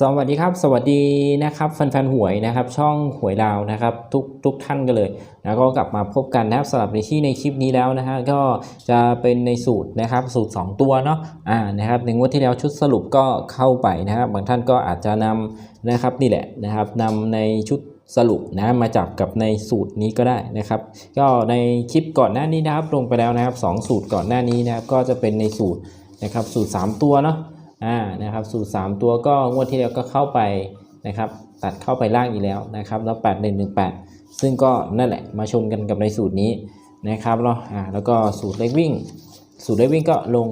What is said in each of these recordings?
สวัสดีครับ สวัสดีนะครับแฟนๆหวยนะครับ ช่องหวยดาวนะครับ ทุกทุกท่านกันเลยแล้วก็กลับมาพบกันนะครับสำหรับในที่ในคลิปนี้แล้วนะฮะก็จะเป็นในสูตรนะครับ สูตร 2 ตัวเนาะอ่านะครับในงวดที่แล้วชุดสรุปก็เข้าไปนะครับบางท่านก็อาจจะนำนะครับนี่แหละนะครับนำในชุดสรุปนะมาจับกับในสูตรนี้ก็ได้นะครับ ก็ในคลิปก่อนหน้านี้นะครับลงไปแล้วนะครับสองสูตรก่อนหน้านี้นะครับ ก็จะเป็นในสูตรนะครับสูตร 3 ตัวเนาะ อ่านะครับสูตร 3 ตัวก็งวดที่แล้วก็เข้าไปนะครับตัดเข้าไปล่างอีกแล้วนะครับแล้ว 8 1 1 8 ซึ่งก็นั่นแหละมาชนกันกับในสูตรนี้นะครับแล้วอ่าแล้วก็สูตรเลขวิ่ง สูตรเลขวิ่งก็ลง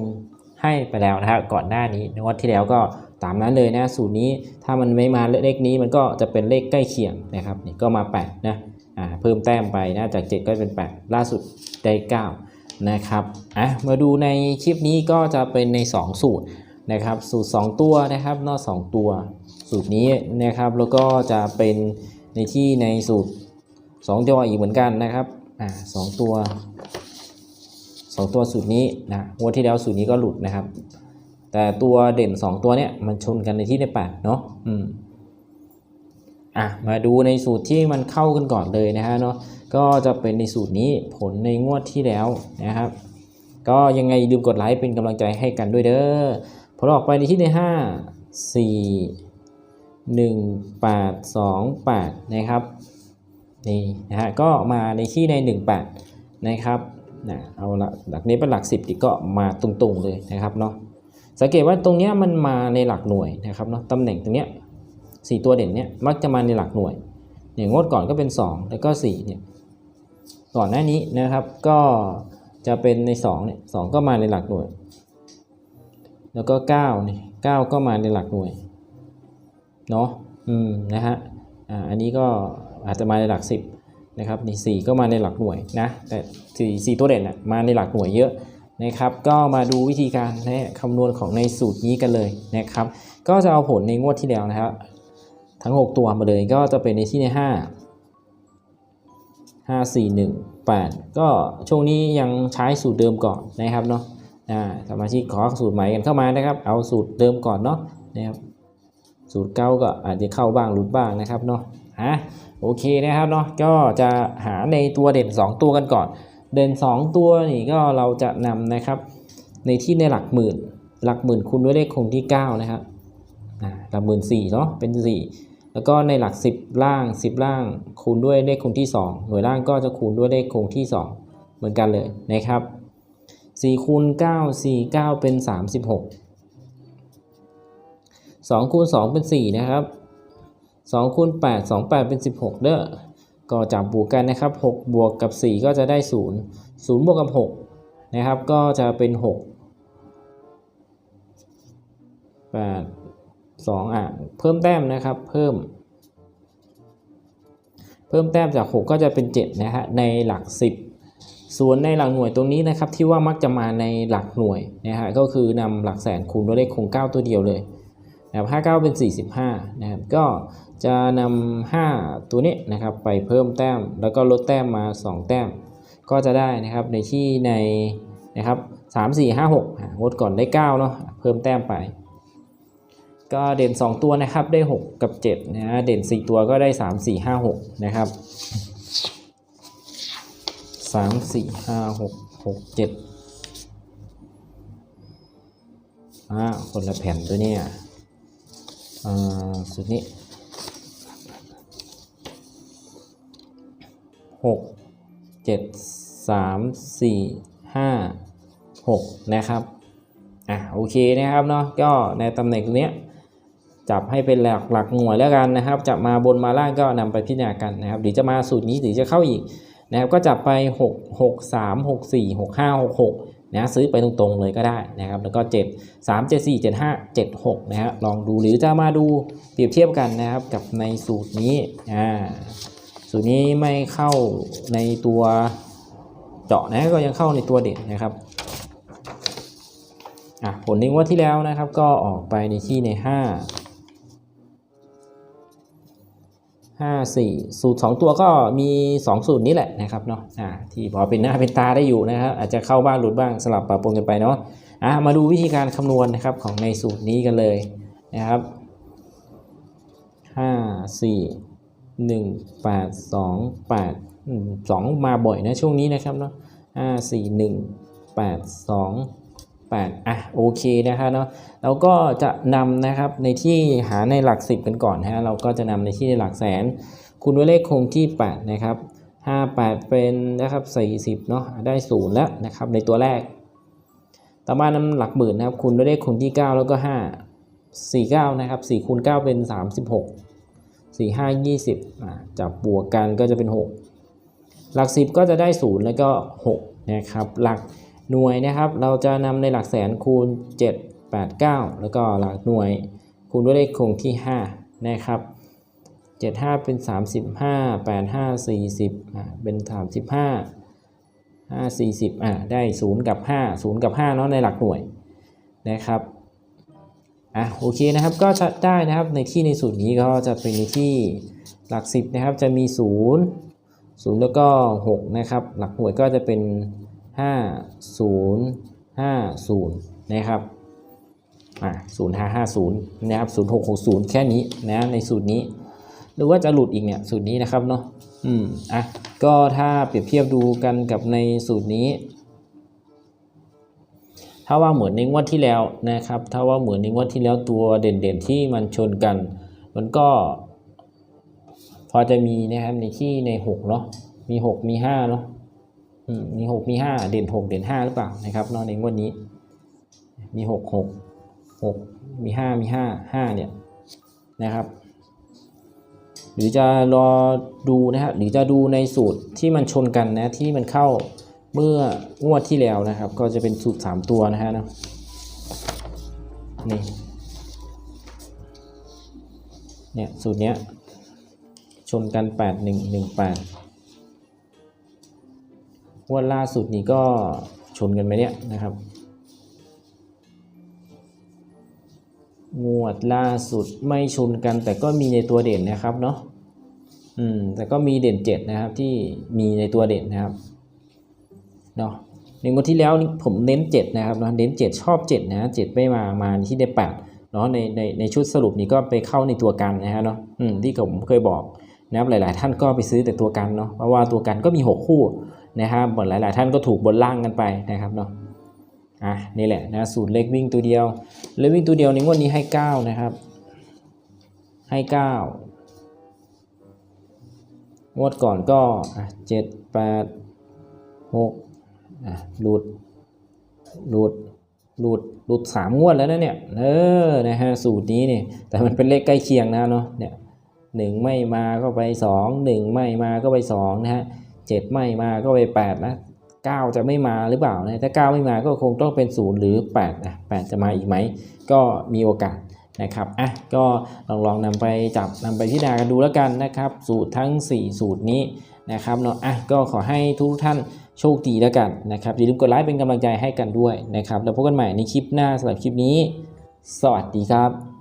ให้ไปแล้วนะครับก่อนหน้านี้ในงวดที่แล้วก็ตามนั้นเลยนะสูตรนี้ถ้ามันไม่มาเลขนี้มันก็จะเป็นเลขใกล้เคียงนะครับนี่ก็มา8นะอ่าเพิ่มแต้มไปนะจาก 7 ก็เป็น 8 ล่าสุดได้9นะครับอะมาดูในคลิปนี้ก็จะเป็นใน 2 สูตร นะครับสูตร 2 ตัวนะครับนอ2ตัว สูตรนี้นะครับแล้วก็จะเป็นในที่ในสูตร 2 ตัวอีกเหมือนกันนะครับอ่าสองตัว 2 ตัวสูตรนี้นะงวดที่แล้วสูตรนี้ก็หลุดนะครับ แต่ตัวเด่น 2 ตัวเนี้ยมันชนกันในที่ใน8เนาะอืมอะมาดูในสูตรที่มันเข้ากันก่อนเลยนะฮะเนาะก็จะเป็นในสูตรนี้ผลในงวดที่แล้วนะครับ ก็ยังไงลืมกดไลค์เป็นกำลังใจให้กันด้วยเด้อ ผลออกไปในที่ในห้าสี่หนึ่งแปดสองแปดนะครับนี่นะฮะก็มาในที่ในหนึ่งแปดนะครับนะเอาละหลักนี้เป็นหลักสิบก็มาตรงๆเลยนะครับเนาะสังเกตว่าตรงเนี้ยมันมาในหลักหน่วยนะครับเนาะตำแหน่งตรงเนี้ยสี่ตัวเด่นเนี้ยมักจะมาในหลักหน่วยอย่างงดก่อนก็เป็น 2 แล้วก็4เนี่ยก่อนหน้านี้นะครับก็จะเป็นใน2เนี่ยสก็มาในหลักหน่วย แล้วก็9นี่9ก็มาในหลักหน่วยเนาะอืมนะฮะอ่าอันนี้ก็อาจจะมาในหลัก 10นะครับนี่4ก็มาในหลักหน่วยนะแต่4 4ตัวเด่นอะมาในหลักหน่วยเยอะนะครับ ก็มาดูวิธีการนะคำนวณของในสูตรนี้กันเลยนะครับ ก็จะเอาผลในงวดที่แล้วนะครับทั้ง 6 ตัวมาเลยก็จะเป็นในที่ใน5 5 4 1 8 ก็ช่วงนี้ยังใช้สูตรเดิมก่อนนะครับเนาะ สมาชิกขอสูตรใหม่กันเข้ามานะครับ เอาสูตรเดิมก่อนเนาะนะครับสูตรเก่าก็อาจจะเข้าบ้างหลุดบ้างนะครับเนาะฮะโอเคนะครับเนาะก็จะหาในตัวเด่น 2 ตัวกันก่อน เด่น 2 ตัวนี่ก็เราจะนำนะครับ ในที่ในหลักหมื่น หลักหมื่นคูณด้วยเลขคงที่ 9 นะครับหลักหมื่นสี่เนาะเป็น 4 แล้วก็ในหลัก 10 ล่าง 10 ล่างคูณด้วยเลขคงที่ 2 หน่วยล่างก็จะคูณด้วยเลขคงที่ 2 เหมือนกันเลยนะครับ 4คูณ9 4 9 เป็น 36 2คูณ2 เป็น 4 นะครับ2คูณ8 2 8 เป็น 16 เด้อก็จับบวกกันนะครับ 6 บวกกับ 4 ก็จะได้ 0 0 บวกกับ 6 นะครับ ก็จะเป็น 6 8 2อะเพิ่มแต้มนะครับ เพิ่ม เพิ่มแต้มจาก 6 ก็จะเป็น 7 นะฮะ ในหลัก 10 ส่วนในหลักหน่วยตรงนี้นะครับที่ว่ามักจะมาในหลักหน่วยนะฮะก็คือนำหลักแสนคูณด้วยเลขคง 9 ตัวเดียวเลยนะครับ59 เป็น 45นะครับก็จะนำ5ตัวนี้นะครับไปเพิ่มแต้ม แล้วก็ลดแต้มมา 2 แต้ม ก็จะได้นะครับในที่ในนะครับ3 4 5 6งดก่อนได้9เนาะเพิ่มแต้มไป ก็เด่น 2 ตัวนะครับได้ 6 กับ7นะเด่น 4 ตัวก็ได้ 3 4 5 6นะครับ สามสี่ห้าหกหกเจ็ดอ่าคนละแผ่นตัวเนี่ยอ่าสุดนี้หกเจ็ดสามสี่ห้าหกนะครับอะโอเคนะครับเนาะก็ในตำแหน่งเนี้ยจับให้เป็นหลักหลักหน่วยแล้วกันนะครับ จะมาบนมาล่างก็นำไปพิจารณากันนะครับหรือจะมาสูตรนี้หรือจะเข้าอีก นะครับก็จับไป 6 6 3 6 4 6 5 6 6นะซื้อไปตรงๆเลยก็ได้นะครับแล้วก็ 7 3 7 4 7 5 7 6นะฮะลองดูหรือจะมาดูเปรียบเทียบกันนะครับกับในสูตรนี้อ่าสูตรนี้ไม่เข้าในตัวเจาะนะก็ยังเข้าในตัวเด่นนะครับอะผลในงวดที่แล้วนะครับก็ออกไปในที่ใน 5 5 4 สูตร 2 ตัวก็มี 2 สูตรนี้แหละนะครับเนาะที่พอเป็นหน้าเป็นตาได้อยู่นะครับ อาจจะเข้าบ้างหลุดบ้างสลับปะปนกันไปเนาะะมาดูวิธีการคำนวณนะครับของในสูตรนี้กันเลยนะครับห้าสี่หนึ่งแปดสองแปดอืมสองมาบ่อยนะช่วงนี้นะครับเนาะห้าสี่หนึ่ งแปดอะโอเคนะครับเนาะเราก็จะนำนะครับในที่หาในหลักสิบกันก่อนนะฮะเราก็จะนำในที่ในหลักแสน คูณด้วยเลขคงที่ 8 นะครับ 58 เป็นนะครับ 40เนาะได้ศูนย์แล้วนะครับในตัวแรก ต่อมานำหลักหมื่นนะครับ คูณด้วยเลขคงที่ 9 แล้วก็ 5 49 นะครับ4คูณ9เป็น 36 4 5 20อ่าจับบวกกันก็จะเป็น 6 หลัก 10 ก็จะได้ 0 แล้วก็ 6 นะครับหลัก หน่วยนะครับ เราจะนำในหลักแสนคูณ 7 8 9 แล้วก็หลักหน่วย คูณด้วยเลขคงที่ 5 นะครับ 75 เป็น 35 85 40อ่าเป็น 35 5 40 อ่าได้ 0 กับ 5 0 กับ5เนาะในหลักหน่วยนะครับ อะ โอเคนะครับ ก็จะได้นะครับ ในที่ในสูตรนี้ก็จะเป็นในที่หลัก 10 นะครับ จะมี 0 0 แล้วก็ 6 นะครับ หลักหน่วยก็จะเป็น 5 0 5 0นะครับอะ0 5 5 0นะครับ0 6 6 0แค่นี้นะในสูตรนี้ หรือว่าจะหลุดอีกเนี่ยสูตรนี้นะครับเนาะอืมอะก็ถ้าเปรียบเทียบดูกันกับในสูตรนี้ ถ้าว่าเหมือนในงวดที่แล้วนะครับ ถ้าว่าเหมือนในงวดที่แล้วตัวเด่นๆที่มันชนกัน มันก็ พอจะมีนะครับในที่ใน6เนาะมี 6 มี5เนาะ มมี6มี5เด่น6เด่น5หรือเปล่านะครับนาะในงวดนี้ มี6 6 6มี5มี5 5เนี่ยนะครับ หรือจะรอดูนะครับหรือจะดูในสูตรที่มันชนกันนะที่มันเข้าเมื่องวดที่แล้วนะครับ ก็จะเป็นสูตร3ตัวนะฮะนะนี่เนี่ยสูตรเนี้ยชนกัน8 1 1 8งหนึ่งแปด วดล่าสุดนี้ก็ชนกันไหมเนี่ยนะครับ งวดล่าสุดไม่ชนกัน แต่ก็มีในตัวเด่นนะครับเนาะ อืม แต่ก็มีเด่น7นะครับที่มีในตัวเด่นนะครับ เนาะในงวดที่แล้วนี่ผมเน้น7นะครับเนาะ เน้น7ชอบ7นะ7ไม่มา มาที่ได้8เนาะในในในชุดสรุปนี้ก็ไปเข้าในตัวกันนะฮะเนาะ อืม ที่ผมเคยบอกนะครับหลาย ๆ ท่านก็ไปซื้อแต่ตัวกันเนาะ เพราะว่าตัวกันก็มี 6 คู่ นะครับหมดหลาย ๆ ท่านก็ถูกบนล่างกันไปนะครับเนาะอะนี่แหละนะสูตรเลขวิ่งตัวเดียวเลขวิ่งตัวเดียวในงวดนี้ให้ 9 นะครับ ให้ 9 งวดก่อนก็เจ็ดแปดหกอะหลุดหลุดหลุดหลุดสามงวดแล้วนะเนี่ยเออนะฮะสูตรนี้เนี่ยแต่มันเป็นเลขใกล้เคียงนะเนาะเนี่ยหนึ่งไม่มาก็ไปสองหนึ่งไม่มาก็ไปสองนะฮะ เจ็ดไม่มาก็ไปแปดนะเก้าจะไม่มาหรือเปล่านะถ้าเก้าไม่มาก็คงต้องเป็นศูนย์หรือแปดนะแปดจะมาอีกไหม ก็มีโอกาสนะครับอะก็ลองลองนำไปจับนำไปพิจารณากันดูแล้วกันนะครับ สูตรทั้ง 4 สูตรนี้นะครับเนาะอะก็ขอให้ทุกท่านโชคดีแล้วกันนะครับอย่าลืมกดไลค์เป็นกำลังใจให้กันด้วยนะครับแล้วพบกันใหม่ในคลิปหน้าสำหรับคลิปนี้ สวัสดีครับ